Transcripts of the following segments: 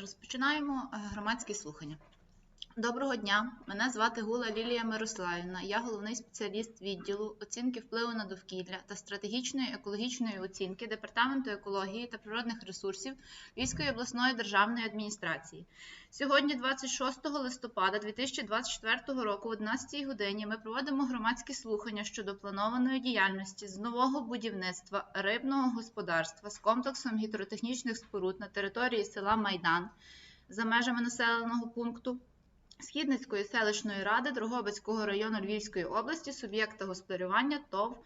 Розпочинаємо е, громадські слухання. Доброго дня, мене звати Гула Лілія Мирославівна. Я головний спеціаліст відділу оцінки впливу на довкілля та стратегічної екологічної оцінки Департаменту екології та природних ресурсів Львівської обласної державної адміністрації. Сьогодні, 26 листопада 2024 року, о 11 годині, ми проводимо громадські слухання щодо планованої діяльності з нового будівництва рибного господарства з комплексом гідротехнічних споруд на території села Майдан за межами населеного пункту. Східницької селищної ради Дрогобицького району Львівської області суб'єкта господарювання ТОВ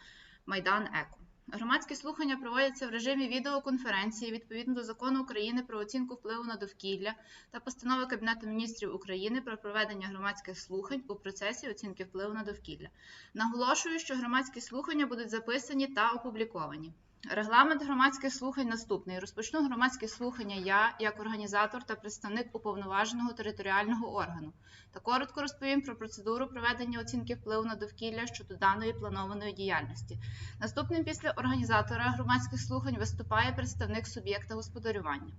Майдан Еко. Громадські слухання проводяться в режимі відеоконференції відповідно до закону України про оцінку впливу на довкілля та постанови Кабінету міністрів України про проведення громадських слухань у процесі оцінки впливу на довкілля. Наголошую, що громадські слухання будуть записані та опубліковані. Регламент громадських слухань наступний. Розпочну громадські слухання я, як організатор та представник уповноваженого територіального органу, та коротко розповім про процедуру проведення оцінки впливу на довкілля щодо даної планованої діяльності. Наступним після організатора громадських слухань виступає представник суб'єкта господарювання.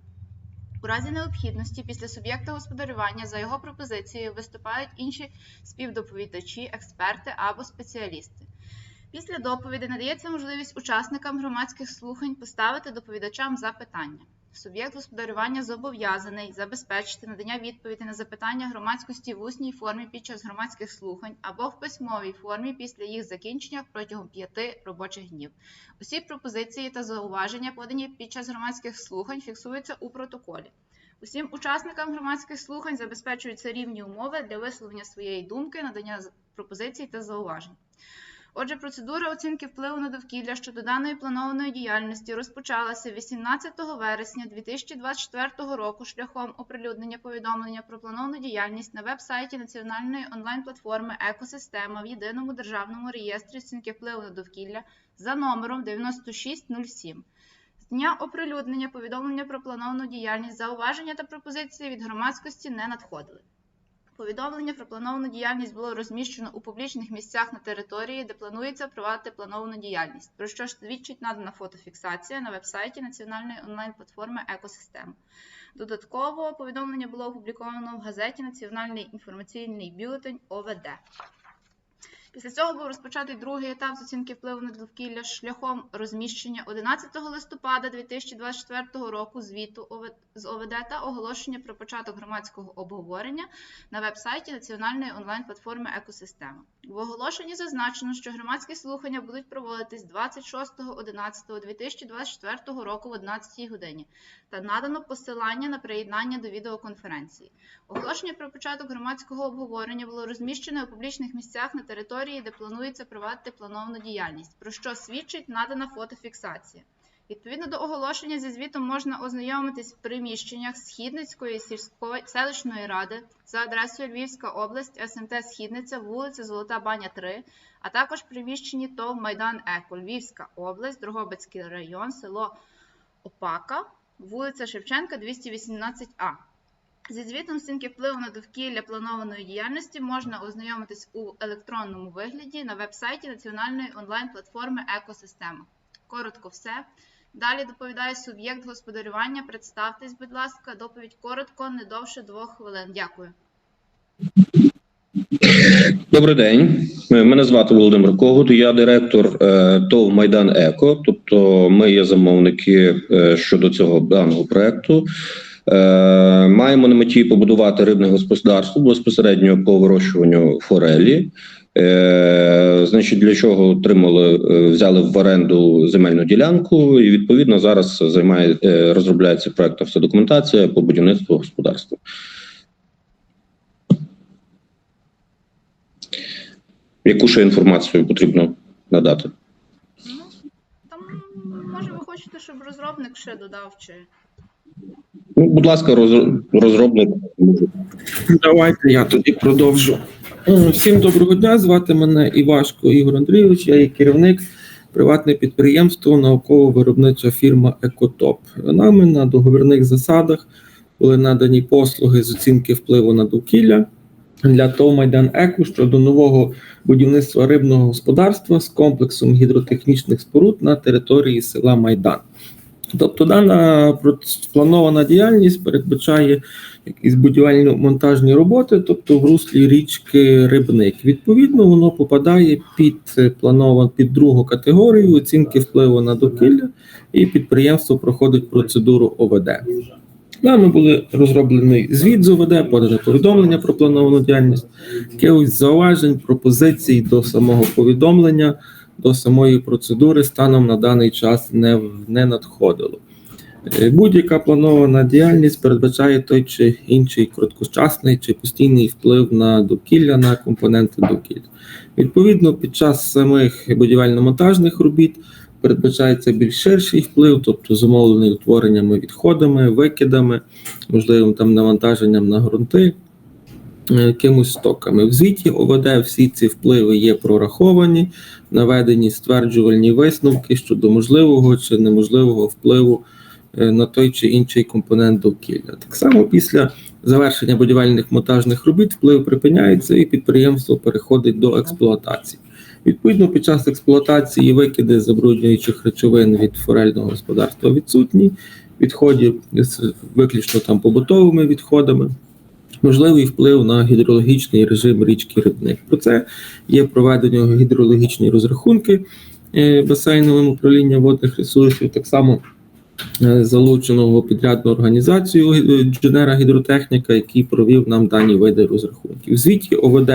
У разі необхідності після суб'єкта господарювання за його пропозицією виступають інші співдоповідачі, експерти або спеціалісти. Після доповіді надається можливість учасникам громадських слухань поставити доповідачам запитання. Суб'єкт господарювання зобов'язаний забезпечити надання відповіді на запитання громадськості в усній формі під час громадських слухань або в письмовій формі після їх закінчення протягом п'яти робочих днів. Усі пропозиції та зауваження, подані під час громадських слухань, фіксуються у протоколі. Усім учасникам громадських слухань забезпечуються рівні умови для висловлення своєї думки, надання пропозицій та зауважень. Отже, процедура оцінки впливу на довкілля щодо даної планованої діяльності розпочалася 18 вересня 2024 року шляхом оприлюднення повідомлення про плановану діяльність на веб-сайті національної онлайн-платформи Екосистема в єдиному державному реєстрі оцінки впливу на довкілля за номером 9607. З дня оприлюднення повідомлення про плановану діяльність зауваження та пропозиції від громадськості не надходили. Повідомлення про плановану діяльність було розміщено у публічних місцях на території, де планується провадити плановану діяльність, про що ж свідчить надана фотофіксація на веб-сайті національної онлайн-платформи Екосистема. Додатково повідомлення було опубліковано в газеті Національний інформаційний бюлетень ОВД. Після цього був розпочатий другий етап з оцінки впливу на довкілля шляхом розміщення 11 листопада 2024 року звіту з ОВД та оголошення про початок громадського обговорення на веб-сайті Національної онлайн-платформи Екосистема. В оголошенні зазначено, що громадські слухання будуть проводитись 26.11.2024 року в 11 годині та надано посилання на приєднання до відеоконференції. Оголошення про початок громадського обговорення було розміщено у публічних місцях на території, де планується провадити плановану діяльність, про що свідчить надана фотофіксація. Відповідно до оголошення зі звітом можна ознайомитись в приміщеннях Східницької сільської селищної ради за адресою Львівська область, СМТ Східниця, вулиця Золота Баня 3, а також приміщенні ТОВ Майдан Еко, Львівська область, Дрогобицький район, село Опака, вулиця Шевченка, 218А. Зі звітом оцінки впливу на довкілля планованої діяльності можна ознайомитись у електронному вигляді на веб-сайті Національної онлайн-платформи Екосистема. Коротко все. Далі доповідає суб'єкт господарювання. Представтесь, будь ласка, доповідь коротко, не довше двох хвилин. Дякую. Добрий день. Е, Мене звати Володимир Когут. Я директор е, ТОВ Майдан Еко. Тобто, ми є замовники е, щодо цього даного проекту. Маємо на меті побудувати рибне господарство безпосередньо по вирощуванню форелі. Е, Значить, для чого отримали, е, взяли в оренду земельну ділянку, і відповідно зараз займає е, розробляється проектна вся документація по будівництву господарства. Яку ще інформацію потрібно надати? Ну, там, може, ви хочете, щоб розробник ще додав чи. Ну, будь ласка, роз- розробник. Давайте я тоді продовжу. Е, Всім доброго дня. Звати мене Івашко Ігор Андрійович. Я є керівник приватне підприємство науково-виробнича фірма Екотоп. Нами на договірних засадах були надані послуги з оцінки впливу на довкілля для ТОВ Майдан Еко щодо нового будівництва рибного господарства з комплексом гідротехнічних споруд на території села Майдан. Тобто дана спланована діяльність передбачає якісь будівельно-монтажні роботи, тобто в руслі річки Рибник. Відповідно, воно попадає під е, планован під другу категорію оцінки впливу на довкілля, і підприємство проходить процедуру ОВД. Нами були розроблений звіт з ОВД, подане повідомлення про плановану діяльність, якихось зауважень, пропозицій до самого повідомлення, до самої процедури станом на даний час не, не надходило. Е, Будь-яка планована діяльність передбачає той чи інший короткочасний чи постійний вплив на довкілля, на компоненти довкілля. Відповідно, під час самих будівельно-монтажних робіт передбачається більш ширший вплив, тобто зумовлений утвореннями відходами, викидами, можливим там навантаженням на ґрунти, якимось стоками. В звіті ОВД всі ці впливи є прораховані, наведені стверджувальні висновки щодо можливого чи неможливого впливу е, на той чи інший компонент довкілля. Так само після завершення будівельних монтажних робіт вплив припиняється і підприємство переходить до експлуатації. Відповідно, під час експлуатації викиди забруднюючих речовин від форельного господарства відсутні, відходів з виключно там побутовими відходами. Можливий вплив на гідрологічний режим річки Рибник. Про це є проведені гідрологічні розрахунки е, басейновим управлінням водних ресурсів. Так само е, залученого підрядну організацію е, інженера гідротехніка, який провів нам дані види розрахунків. В звіті ОВД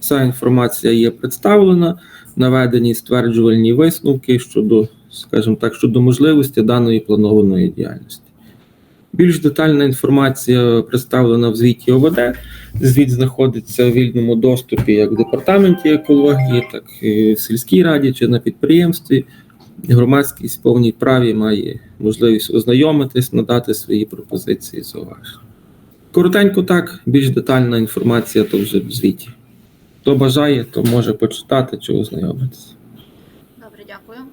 вся інформація є представлена, наведені стверджувальні висновки щодо, скажімо так, щодо можливості даної планованої діяльності. Більш детальна інформація представлена в звіті ОВД. Звіт знаходиться у вільному доступі як в департаменті екології, так і в сільській раді чи на підприємстві. Громадськість в повній праві має можливість ознайомитись, надати свої пропозиції зауваження. Коротенько так, більш детальна інформація то вже в звіті. Хто бажає, то може почитати чи ознайомитися. Добре, дякую.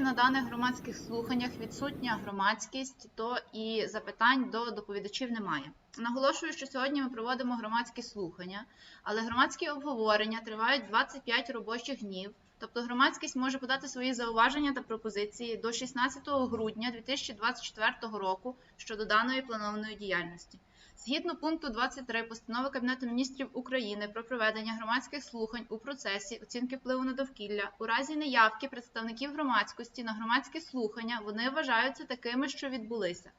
На даних громадських слуханнях відсутня громадськість, то і запитань до доповідачів немає. Наголошую, що сьогодні ми проводимо громадські слухання, але громадські обговорення тривають 25 робочих днів. Тобто громадськість може подати свої зауваження та пропозиції до 16 грудня 2024 року щодо даної планованої діяльності. Згідно пункту 23 постанови Кабінету міністрів України про проведення громадських слухань у процесі оцінки впливу на довкілля, у разі неявки представників громадськості на громадські слухання вони вважаються такими, що відбулися.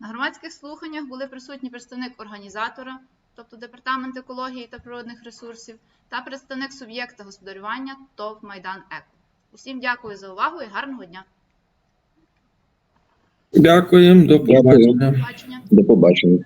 На громадських слуханнях були присутні представник організатора, тобто Департамент екології та природних ресурсів, та представник суб'єкта господарювання ТОВ Майдан Еко. Усім дякую за увагу і гарного дня. Дякуємо, до побачення. До побачення.